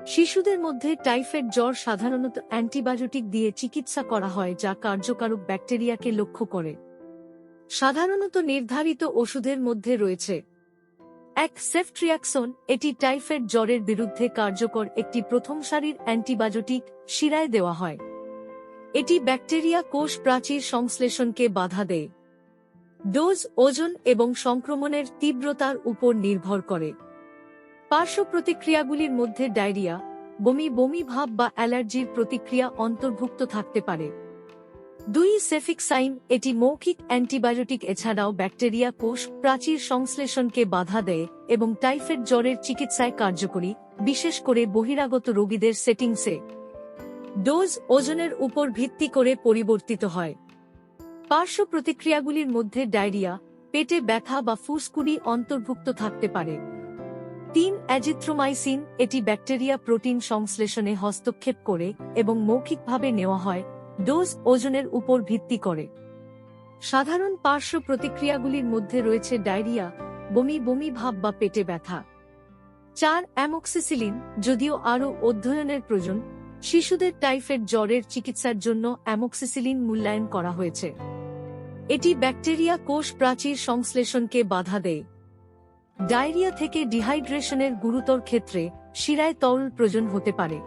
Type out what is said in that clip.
শিশুদের মধ্যে টাইফয়েড জ্বর সাধারণত অ্যান্টিবায়োটিক দিয়ে চিকিৎসা করা হয় যা কার্যকারক ব্যাকটেরিয়াকে লক্ষ্য করে। সাধারণত নির্ধারিত ওষুধের মধ্যে রয়েছে এক সেফট্রিয়াক্সন, এটি টাইফয়েড জ্বরের বিরুদ্ধে কার্যকর একটি প্রথম সারির অ্যান্টিবায়োটিক শিরায় দেওয়া হয়। এটি ব্যাকটেরিয়া কোষ প্রাচীর সংশ্লেষণকে বাধা দেয়। ডোজ ওজন এবং সংক্রমণের তীব্রতার উপর নির্ভর করে। পার্শ্ব প্রতিক্রিয়াগুলির মধ্যে ডায়রিয়া, বমি বমি ভাব বা অ্যালার্জির প্রতিক্রিয়া অন্তর্ভুক্ত থাকতে পারে। দুই সেফিক্সাইন এটি মৌখিক অ্যান্টিবায়োটিক, এছাড়াও ব্যাকটেরিয়া কোষ প্রাচীর সংশ্লেষণকে বাধা দেয় এবং টাইফয়েড জ্বরের চিকিৎসায় কার্যকরী, বিশেষ করে বহিরাগত রোগীদের সেটিংসে। ডোজ ওজনের উপর ভিত্তি করে পরিবর্তিত হয়। পার্শ্ব প্রতিক্রিয়াগুলির মধ্যে ডায়রিয়া, পেটে ব্যথা বা ফুসকুড়ি অন্তর্ভুক্ত থাকতে পারে। তিন অ্যাজিথ্রোমাইসিন, এটি ব্যাকটেরিয়া প্রোটিন সংশ্লেষণে হস্তক্ষেপ করে এবং মৌখিকভাবে নেওয়া হয়, ডোজ ওজনের উপর ভিত্তি করে। সাধারণ পার্শ্ব প্রতিক্রিয়াগুলির মধ্যে রয়েছে ডায়রিয়া, বমি বমি ভাব বা পেটে ব্যথা। চার অ্যামোক্সিসিলিন, যদিও আরও অধ্যয়নের প্রয়োজন, শিশুদের টাইফয়েড জ্বরের চিকিৎসার জন্য অ্যামোক্সিসিলিন মূল্যায়ন করা হয়েছে। এটি ব্যাকটেরিয়া কোষ প্রাচীর সংশ্লেষণকে বাধা দেয়। ডায়রিয়া থেকে ডিহাইড্রেশনের গুরুতর ক্ষেত্রে শিরায় তরল প্রয়োজন হতে পারে।